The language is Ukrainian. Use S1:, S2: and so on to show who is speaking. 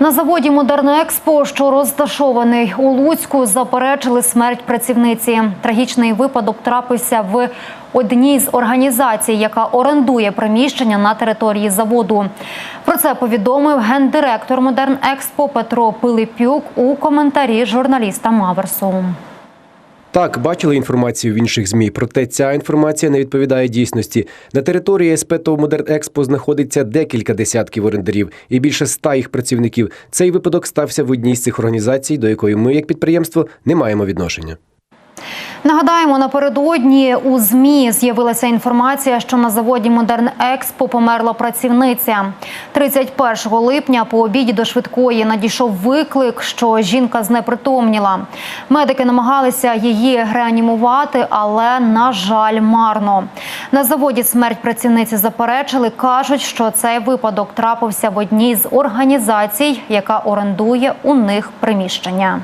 S1: На заводі Модернекспо, що розташований у Луцьку, заперечили смерть працівниці. Трагічний випадок трапився в одній з організацій, яка орендує приміщення на території заводу. Про це повідомив гендиректор Модернекспо Петро Пилипюк у коментарі журналіста Аверсу.
S2: Так, бачили інформацію в інших змі, проте ця інформація не відповідає дійсності. На території СП ТОВ Модерн Експо знаходиться декілька десятків орендарів і більше ста їх працівників. Цей випадок стався в одній з цих організацій, до якої ми, як підприємство, не маємо відношення.
S1: Нагадаємо, напередодні у змі з'явилася інформація, що на заводі Модерн Експо померла працівниця. 31 липня по обіді до швидкої надійшов виклик, що жінка знепритомніла. Медики намагалися її реанімувати, але на жаль, марно. На заводі смерть працівниці заперечили. кажуть, що цей випадок трапився в одній з організацій, яка орендує у них приміщення.